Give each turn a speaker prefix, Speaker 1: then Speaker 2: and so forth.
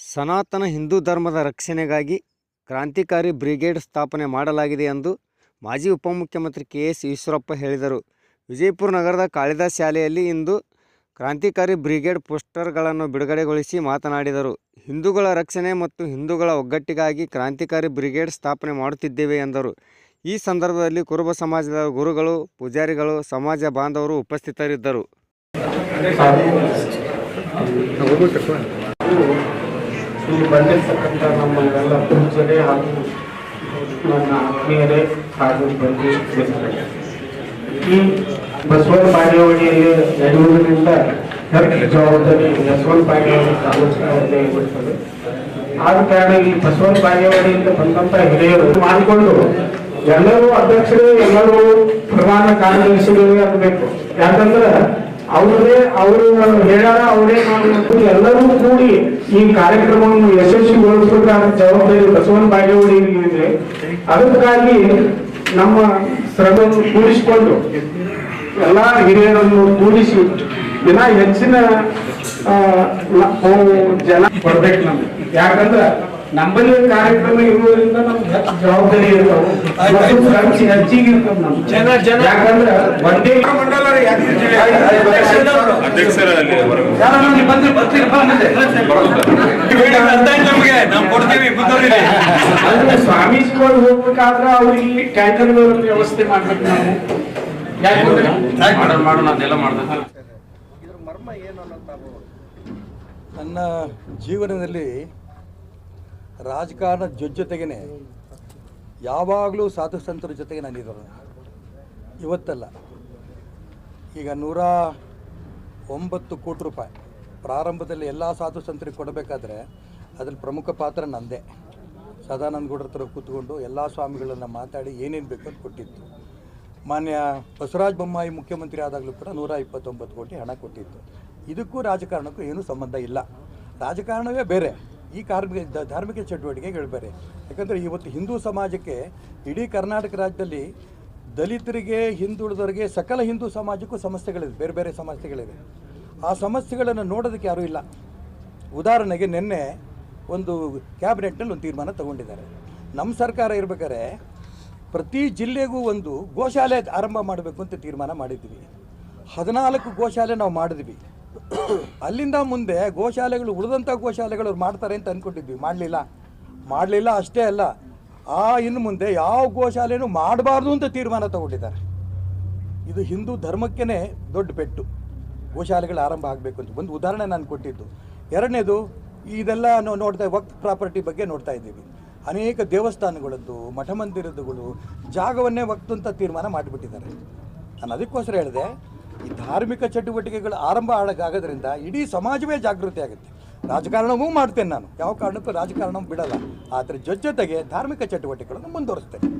Speaker 1: ಸನಾತನ ಹಿಂದೂ ಧರ್ಮದ ರಕ್ಷಣೆಗಾಗಿ ಕ್ರಾಂತಿಕಾರಿ ಬ್ರಿಗೇಡ್ ಸ್ಥಾಪನೆ ಮಾಡಲಾಗಿದೆ ಎಂದು ಮಾಜಿ ಉಪಮುಖ್ಯಮಂತ್ರಿ ಕೆ ಎಸ್ ಈಶ್ವರಪ್ಪ ಹೇಳಿದರು. ವಿಜಯಪುರ ನಗರದ ಕಾಳಿದಾಸ್ ಶಾಲೆಯಲ್ಲಿ ಇಂದು ಕ್ರಾಂತಿಕಾರಿ ಬ್ರಿಗೇಡ್ ಪೋಸ್ಟರ್ಗಳನ್ನು ಬಿಡುಗಡೆಗೊಳಿಸಿ ಮಾತನಾಡಿದರು. ಹಿಂದೂಗಳ ರಕ್ಷಣೆ ಮತ್ತು ಹಿಂದೂಗಳ ಒಗ್ಗಟ್ಟಿಗಾಗಿ ಕ್ರಾಂತಿಕಾರಿ ಬ್ರಿಗೇಡ್ ಸ್ಥಾಪನೆ ಮಾಡುತ್ತಿದ್ದೇವೆ ಎಂದರು. ಈ ಸಂದರ್ಭದಲ್ಲಿ ಕುರುಬ ಸಮಾಜದ ಗುರುಗಳು, ಪೂಜಾರಿಗಳು, ಸಮಾಜ ಬಾಂಧವರು ಉಪಸ್ಥಿತರಿದ್ದರು.
Speaker 2: ಇಲ್ಲಿ ಬಂದಿರ್ತಕ್ಕಂಥ ನಮ್ಮೆಲ್ಲ ಪೂಜರೆ ಹಾಗೂ ನನ್ನ ಆತ್ಮೀಯರೇ ಹಾಗೂ ಬಂದು. ಈ ಬಸವನ ಬಾಗೇವಾಡಿಯಲ್ಲಿ ನಡೆಯುವುದರಿಂದ ಜವಾಬ್ದಾರಿ ಬಸವನ ಬಾಗೇವಾಡಿ ತಾಲೂಕಿನಲ್ಲಿ ಇರುತ್ತದೆ ಆದ ಕಾರಣ ಈ ಬಸವನ ಬಾಗೇವಾಡಿಯಿಂದ ಬಂದಂತ ಹಿರಿಯರು ಮಾಡಿಕೊಂಡು ಎಲ್ಲರೂ ಅಧ್ಯಕ್ಷರೇ ಎಲ್ಲರೂ ಪ್ರಧಾನ ಕಾರ್ಯದರ್ಶಿಗಳೇ ಆಗಬೇಕು ಯಾಕಂದ್ರೆ ಅವರೇ ಅವರು ಹೇಳಾರ ಅವರೇ ಮಾಡಬೇಕು ಎಲ್ಲರೂ ಕೂಡಿ ಈ ಕಾರ್ಯಕ್ರಮವನ್ನು ಯಶಸ್ವಿಗೊಳಿಸಬೇಕಾದ ಜವಾಬ್ದಾರಿ ಬಸವನ ಬಾಗೇವಾಡಿ ಇದೆ ಅದಕ್ಕಾಗಿ ನಮ್ಮ ಶ್ರಮವನ್ನು ಕೂಡಿಸಿಕೊಂಡು ಎಲ್ಲಾ ಹಿರಿಯರನ್ನು ಕೂಡಿಸಿ ದಿನ ಹೆಚ್ಚಿನ ಜನ ಕೊಡ್ಬೇಕು ನಮ್ಗೆ. ಯಾಕಂದ್ರ ನಮ್ಮಲ್ಲಿ ಕಾರ್ಯಕ್ರಮ ಇರುವುದರಿಂದ ನಮ್ಗೆ ಹೆಚ್ಚು ಜವಾಬ್ದಾರಿ ಇರ್ತಾವೆ. ಹೆಚ್ಚಿಗೆ ಇರ್ತದೆ ನಮ್ಗೆ. ಯಾಕಂದ್ರ ಒಂದೇ
Speaker 3: ಅಧ್ಯಕ್ಷರಲ್ಲಿ
Speaker 2: ಅಂದ್ರೆ ಸ್ವಾಮೀಜಿಗಳು ಹೋಗ್ಬೇಕಾದ್ರೆ ಅವ್ರಿಗೆ ಟ್ಯಾಂಕರ್ ವ್ಯವಸ್ಥೆ ಮಾಡ್ಬೇಕು ನಾವು. ಯಾಕಂದ್ರೆ
Speaker 4: ನನ್ನ ಜೀವನದಲ್ಲಿ ರಾಜಕಾರಣ ಜೊತೆಗೇನೆ ಯಾವಾಗಲೂ ಸಾಧು ಸಂತರ ಜೊತೆಗೆ ನಾನಿರೋದು ಇವತ್ತಲ್ಲ ಈಗ ನೂರ ಒಂಬತ್ತು ಕೋಟಿ ರೂಪಾಯಿ. ಪ್ರಾರಂಭದಲ್ಲಿ ಎಲ್ಲ ಸಾಧು ಸಂತರಿಗೆ ಕೊಡಬೇಕಾದ್ರೆ ಅದ್ರಲ್ಲಿ ಪ್ರಮುಖ ಪಾತ್ರ ನಂದೇ. ಸದಾನಂದ ಗೌಡ್ರ ಹತ್ರ ಕೂತ್ಕೊಂಡು ಎಲ್ಲ ಸ್ವಾಮಿಗಳನ್ನು ಮಾತಾಡಿ ಏನೇನು ಬೇಕು ಅಂತ ಕೊಟ್ಟಿತ್ತು ಮಾನ್ಯ ಬಸವರಾಜ ಬೊಮ್ಮಾಯಿ ಮುಖ್ಯಮಂತ್ರಿ ಆದಾಗಲೂ ಕೂಡ ನೂರ ಇಪ್ಪತ್ತೊಂಬತ್ತು ಕೋಟಿ ಹಣ ಕೊಟ್ಟಿತ್ತು ಇದಕ್ಕೂ ರಾಜಕಾರಣಕ್ಕೂ ಏನೂ ಸಂಬಂಧ ಇಲ್ಲ. ರಾಜಕಾರಣವೇ ಬೇರೆ. ಈ ಕಾರ್ಮಿಕ ಧಾರ್ಮಿಕ ಚಟುವಟಿಕೆಗಳು ಬೇರೆ. ಯಾಕಂದರೆ ಇವತ್ತು ಹಿಂದೂ ಸಮಾಜಕ್ಕೆ ಇಡೀ ಕರ್ನಾಟಕ ರಾಜ್ಯದಲ್ಲಿ ದಲಿತರಿಗೆ, ಹಿಂದುಳಿದವರಿಗೆ ಸಕಲ ಹಿಂದೂ ಸಮಾಜಕ್ಕೂ ಸಮಸ್ಯೆಗಳಿವೆ. ಬೇರೆ ಬೇರೆ ಸಮಸ್ಯೆಗಳಿವೆ. ಆ ಸಮಸ್ಯೆಗಳನ್ನು ನೋಡೋದಕ್ಕೆ ಯಾರೂ ಇಲ್ಲ. ಉದಾಹರಣೆಗೆ ನಿನ್ನೆ ಒಂದು ಕ್ಯಾಬಿನೆಟ್ನಲ್ಲಿ ಒಂದು ತೀರ್ಮಾನ ತಗೊಂಡಿದ್ದಾರೆ. ನಮ್ಮ ಸರ್ಕಾರ ಇರಬೇಕಾದ್ರೆ ಪ್ರತಿ ಜಿಲ್ಲೆಗೂ ಒಂದು ಗೋಶಾಲೆ ಆರಂಭ ಮಾಡಬೇಕು ಅಂತ ತೀರ್ಮಾನ ಮಾಡಿದ್ವಿ. ಹದಿನಾಲ್ಕು ಗೋಶಾಲೆ ನಾವು ಮಾಡಿದ್ವಿ. ಅಲ್ಲಿಂದ ಮುಂದೆ ಗೋಶಾಲೆಗಳು, ಉಳಿದಂಥ ಗೋಶಾಲೆಗಳು ಅವ್ರು ಮಾಡ್ತಾರೆ ಅಂತ ಅಂದ್ಕೊಂಡಿದ್ವಿ ಮಾಡಲಿಲ್ಲ. ಮಾಡಲಿಲ್ಲ ಅಷ್ಟೇ ಅಲ್ಲ. ಆ ಇನ್ನು ಮುಂದೆ ಯಾವ ಗೋಶಾಲೆನೂ ಮಾಡಬಾರ್ದು ಅಂತ ತೀರ್ಮಾನ ತಗೊಂಡಿದ್ದಾರೆ. ಇದು ಹಿಂದೂ ಧರ್ಮಕ್ಕೇ ದೊಡ್ಡ ಪೆಟ್ಟು. ಗೋಶಾಲೆಗಳು ಆರಂಭ ಆಗಬೇಕು ಅಂತ ಒಂದು ಉದಾಹರಣೆ ನಾನು ಕೊಟ್ಟಿದ್ದು. ಎರಡನೇದು, ಇದೆಲ್ಲ ನಾವು ನೋಡ್ತಾ, ವಕ್ತ್ ಪ್ರಾಪರ್ಟಿ ಬಗ್ಗೆ ನೋಡ್ತಾ ಇದ್ದೀವಿ. ಅನೇಕ ದೇವಸ್ಥಾನಗಳದ್ದು ಮಠ ಮಂದಿರದ್ದುಗಳು ಜಾಗವನ್ನೇ ವಕ್ತು ಅಂತ ತೀರ್ಮಾನ ಮಾಡಿಬಿಟ್ಟಿದ್ದಾರೆ. ನಾನು ಅದಕ್ಕೋಸ್ಕರ ಹೇಳಿದೆ, ಈ ಧಾರ್ಮಿಕ ಚಟುವಟಿಕೆಗಳು ಆರಂಭ ಆಗೋದ್ರಿಂದ ಇಡೀ ಸಮಾಜವೇ ಜಾಗೃತಿ ಆಗುತ್ತೆ. ರಾಜಕಾರಣವೂ ಮಾಡ್ತೇನೆ ನಾನು. ಯಾವ ಕಾರಣಕ್ಕೂ ರಾಜಕಾರಣ ಬಿಡಲ್ಲ. ಆದರೆ ಜೊತೆಗೆ ಧಾರ್ಮಿಕ ಚಟುವಟಿಕೆಗಳನ್ನು ಮುಂದುವರಿಸ್ತೇನೆ.